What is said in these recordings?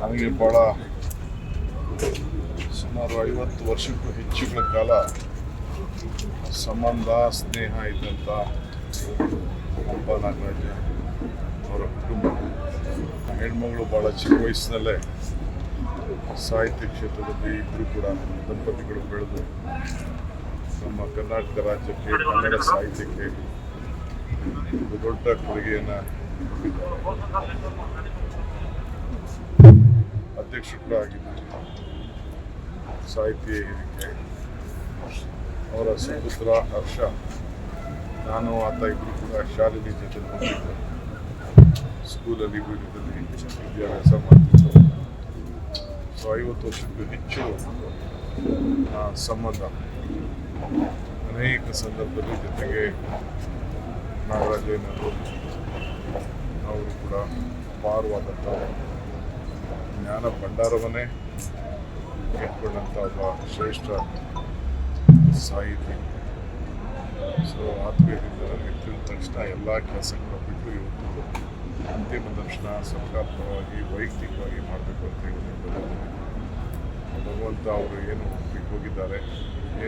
ನನಗೆ ಭಾಳ ಸುಮಾರು ಐವತ್ತು ವರ್ಷಕ್ಕೂ ಹೆಚ್ಚುಗಳ ಕಾಲ ಸಂಬಂಧ, ಸ್ನೇಹ ಇದ್ದಂಥ ಒಬ್ಬ ನಾಗರಾಜ ಅವರ ಕುಟುಂಬ. ಹೆಣ್ಮಗಳು ಭಾಳ ಚಿಕ್ಕ ವಯಸ್ಸಿನಲ್ಲೇ ಸಾಹಿತ್ಯ ಕ್ಷೇತ್ರದಲ್ಲಿ ಇಬ್ಬರು ಕೂಡ ದಂಪತಿಗಳು ಬೆಳೆದು ನಮ್ಮ ಕರ್ನಾಟಕ ರಾಜ್ಯಕ್ಕೆ, ಕನ್ನಡ ಸಾಹಿತ್ಯಕ್ಕೆ ದೊಡ್ಡ ಕೊಡುಗೆಯನ್ನು ಆಗಿದ್ದಾರೆ ಸಾಹಿತ್ಯ ಹಿರಿಕೆ ಅವರ ಸುಪುತ್ರ ಹರ್ಷ. ನಾನು ಆತ ಇಬ್ಬರು ಕೂಡ ಶಾಲೆಯಲ್ಲಿ ಜೊತೆ ಹೋಗಿದ್ದೆ ಸ್ಕೂಲಲ್ಲಿ ಬೀಳದಲ್ಲಿ ವಿದ್ಯಾಭ್ಯಾಸ ಮಾಡ್ತಿದ್ದರು ಸೊ ಐವತ್ತು ವರ್ಷಕ್ಕೂ ಹೆಚ್ಚು ಸಂಬಂಧ. ಅನೇಕ ಸಂದರ್ಭದಲ್ಲಿ ಜೊತೆಗೆ ನಾಗರಾಜೇನವರು ಅವರು ಕೂಡ ಅಪಾರವಾದಂಥ ಜ್ಞಾನ ಭಂಡಾರವನ್ನೇ ಇಟ್ಕೊಂಡಂಥ ಒಬ್ಬ ಶ್ರೇಷ್ಠ ಸಾಹಿತಿ. ಸೊ ಆತ್ಮೀಯದಿಂದ ನನಗೆ ತಿಳಿದ ತಕ್ಷಣ ಎಲ್ಲ ಕೆಲಸಗಳನ್ನು ಬಿಟ್ಟು ಇವತ್ತು ಅಂತಿಮ ದರ್ಶನ ಸಕಾರಾತ್ಮಕವಾಗಿ ವೈಯಕ್ತಿಕವಾಗಿ ಮಾಡಬೇಕು ಅಂತ ಹೇಳಿದ್ರು ಭಗವಂತ ಅವರು ಏನು ಹೋಗಿದ್ದಾರೆ,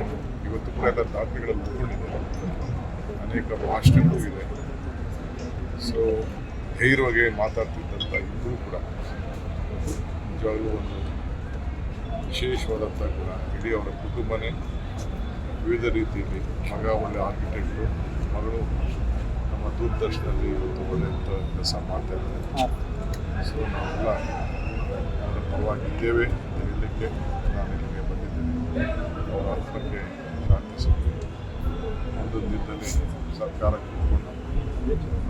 ಏನು ಇವತ್ತು ಕೂಡ ಎಲ್ಲ ದಾಖಲೆಗಳಲ್ಲಿ ಉಳ್ಕೊಂಡಿದ್ದಾರೆ ಅನೇಕ ಭಾಷಣಗಳು ಇದೆ. ಸೊ ಧೈರ್ಯವಾಗಿ ಮಾತಾಡ್ತಿದ್ದಂಥ ಇಬ್ಬರು ಕೂಡ ನಿಜವಾಗ್ಲೂ ಒಂದು ವಿಶೇಷವಾದಂಥ ಗುಣ ಇಡೀ ಅವರ ಕುಟುಂಬನೇ ವಿವಿಧ ರೀತಿಯಲ್ಲಿ ಮಗ ಒಳ್ಳೆ ಆರ್ಕಿಟೆಕ್ಟು, ಮಗಳು ನಮ್ಮ ದೂರದರ್ಶನದಲ್ಲಿ ಇವತ್ತು ಒಳ್ಳೆ ಕೆಲಸ ಮಾಡ್ತಾ ಇದ್ದಾರೆ ಸೊ ನಾವೆಲ್ಲ ಅವರ ಪರವಾಗಿದ್ದೇವೆ ಅಂತ ಹೇಳಲಿಕ್ಕೆ ನಾನು ಇಲ್ಲಿಗೆ ಬಂದಿದ್ದೇನೆ. ಅವರ ಆತ್ಮಕ್ಕೆ ಪ್ರಾರ್ಥಿಸಿದ್ದೆ ಮುಂದೊಂದು ದಿನದಲ್ಲಿ ಸರ್ಕಾರ ಕೂತ್ಕೊಂಡು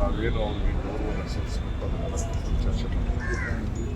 ನಾವೇನು ಅವರಿಗೆ ಗೌರವ ಸಲ್ಲಿಸಬೇಕು ಅದನ್ನೆಲ್ಲ ಚರ್ಚೆ ಮಾಡ್ತೀವಿ.